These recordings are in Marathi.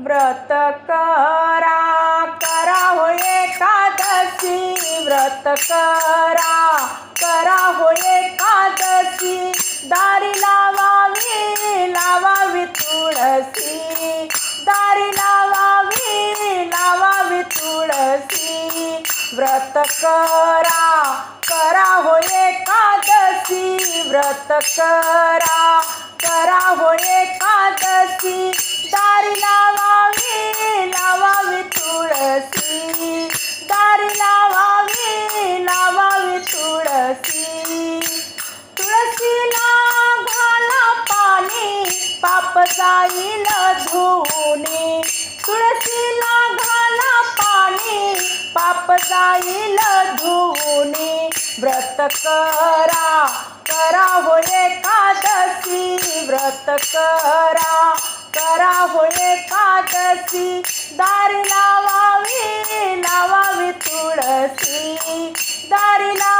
व्रत करा करा हो एकादशी. व्रत करा करा हो एकादशी. दारी लावावी लावावी तुळशी. दारी लावावी लावावी तुळशी. व्रत करा करा हो एकादशी. व्रत करा करा हो एकादशी. दारी लावा पाप जाईल धुनी. तुळशीला घाला पाणी पाप जाईल धुनी. व्रत करा करा हो एकादशी. व्रत करा करा हो एकादशी. दारी लावावी लावावी तुळशी. दारी लावा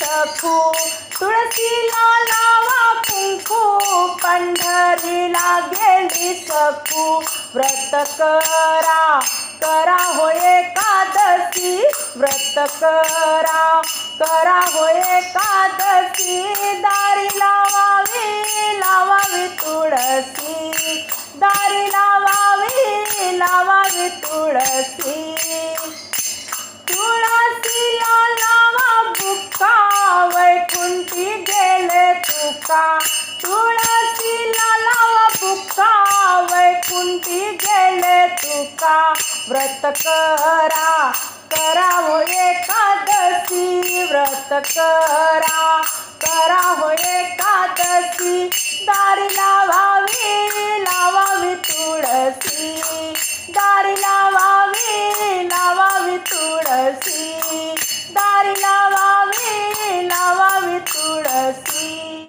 सखू तुळशीला लावा कुंकू पंढरीला गेली सखू. व्रत करा करा होय एकादशी. व्रत करा करा होय एकादशी. दारी लावावी लावावी तुळशी. दारी लावावी लावावी तुळशी. तुका तुळशीला लावा बुक्का वैकुंठी गेले तुका. व्रत करा करा हो एकादशी. व्रत करा करा हो एकादशी. दारी लावा